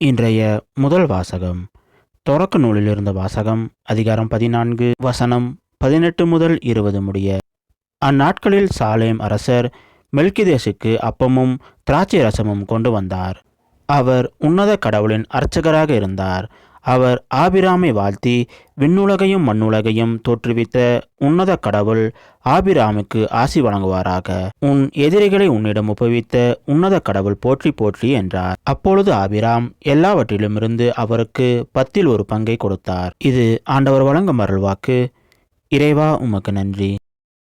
இன்றைய முதல் வாசகம். தொடக்க நூலிலிருந்த வாசகம் அதிகாரம் பதினான்கு வசனம் பதினெட்டு முதல் இருபது முடிய. அந்நாட்களில் சாலேம் அரசர் மெல்கிதேசுக்கு அப்பமும் திராட்சை ரசமும் கொண்டு வந்தார். அவர் உன்னத கடவுளின் அர்ச்சகராக இருந்தார். அவர் ஆபிராமை வாழ்த்தி விண்ணுலகையும் மண்ணுலகையும் தோற்றுவித்த உன்னத கடவுள் ஆபிராமுக்கு ஆசி வழங்குவாராக. உன் எதிரிகளை உன்னிடம் ஒப்புவித்த உன்னத கடவுள் போற்றி போற்றி என்றார். அப்பொழுது ஆபிராம் எல்லாவற்றிலும் இருந்து அவருக்கு பத்தில் ஒரு பங்கை கொடுத்தார். இது ஆண்டவர் வழங்கும் அருள்வாக்கு. இறைவா உமக்கு நன்றி.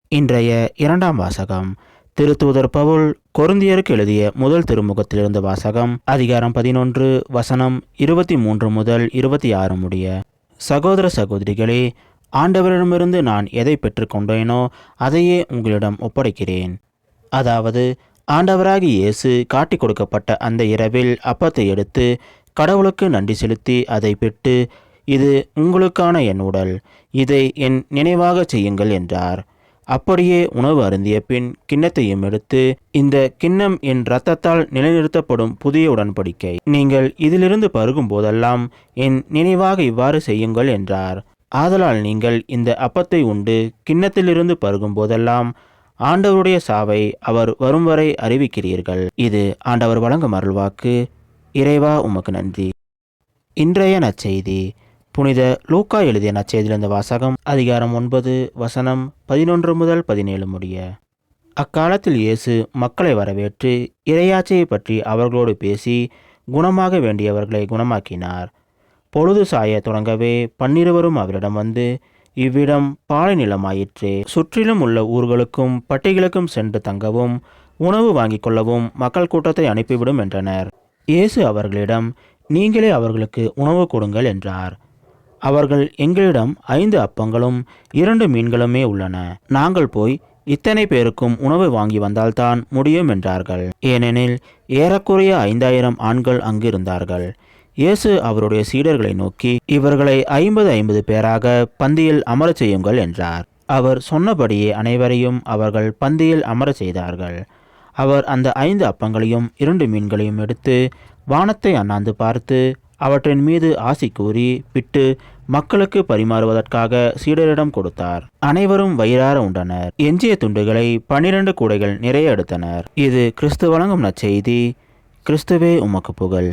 இன்றைய இரண்டாம் வாசகம். திருத்தூதர் பவுல் கொருந்தியருக்கு எழுதிய முதல் திருமுகத்திலிருந்து வாசகம் அதிகாரம் பதினொன்று வசனம் இருபத்தி மூன்று முதல் இருபத்தி ஆறு முடிய சகோதர சகோதரிகளே ஆண்டவரிடமிருந்து நான் எதை பெற்றுக்கொண்டேனோ அதையே உங்களிடம் ஒப்படைக்கிறேன். அதாவது ஆண்டவராகி இயேசு காட்டிக் கொடுக்கப்பட்ட அந்த இரவில் அப்பத்தை எடுத்து கடவுளுக்கு நன்றி செலுத்தி அதை பெற்று இது உங்களுக்கான என் உடல் இதை என் நினைவாக செய்யுங்கள் என்றார். அப்படியே உணவு அருந்திய பின் கிண்ணத்தையும் எடுத்து இந்த கிண்ணம் என் ரத்தத்தால் நிலைநிறுத்தப்படும் புதிய உடன்படிக்கை. நீங்கள் இதிலிருந்து பருகும் போதெல்லாம் என் நினைவாக இவ்வாறு செய்யுங்கள் என்றார். ஆதலால் நீங்கள் இந்த அப்பத்தை உண்டு கிண்ணத்திலிருந்து பருகும் போதெல்லாம் ஆண்டவருடைய சாவை அவர் வரும் வரை அறிவிக்கிறீர்கள். இது ஆண்டவர் வழங்கும் அருள்வாக்கு. இறைவா உமக்கு நன்றி. இன்றைய நற்செய்தி புனித லூக்கா எழுதிய நச்செய்திலிருந்த வாசகம் அதிகாரம் ஒன்பது வசனம் பதினொன்று முதல் பதினேழு முடிய. அக்காலத்தில் இயேசு மக்களை வரவேற்று இரையாச்சையை பற்றி அவர்களோடு பேசி குணமாக வேண்டியவர்களை குணமாக்கினார். பொழுது சாய தொடங்கவே பன்னிருவரும் அவரிடம் வந்து இவ்விடம் பாலை நிலமாயிற்று. சுற்றிலும் உள்ள ஊர்களுக்கும் பட்டிகளுக்கும் சென்று தங்கவும் உணவு வாங்கிக் கொள்ளவும் மக்கள் கூட்டத்தை அனுப்பிவிடும் என்றனர். இயேசு அவர்களிடம் நீங்களே அவர்களுக்கு உணவு கொடுங்கள் என்றார். அவர்கள் எங்களிடம் ஐந்து அப்பங்களும் இரண்டு மீன்களுமே உள்ளன. நாங்கள் போய் இத்தனை பேருக்கும் உணவு வாங்கி வந்தால்தான் முடியும் என்றார்கள். ஏனெனில் ஏறக்குறைய ஐந்தாயிரம் ஆண்கள் அங்கு இருந்தார்கள் இயேசு அவருடைய சீடர்களை நோக்கி இவர்களை ஐம்பது ஐம்பது பேராக பந்தியில் அமரச் செய்யுங்கள் என்றார். அவர் சொன்னபடியே அனைவரையும் அவர்கள் பந்தியில் அமரச் செய்தார்கள். அவர் அந்த ஐந்து அப்பங்களையும் இரண்டு மீன்களையும் எடுத்து வானத்தை அண்ணாந்து பார்த்து அவற்றின் மீது ஆசி கூறி பிட்டு மக்களுக்கு பரிமாறுவதற்காக சீடரிடம் கொடுத்தார். அனைவரும் வயிறார உண்டனர். எஞ்சிய துண்டுகளை பன்னிரண்டு கூடைகள் நிறைய எடுத்தனர். இது கிறிஸ்து வழங்கும் நற்செய்தி. கிறிஸ்துவே உமக்கு புகழ்.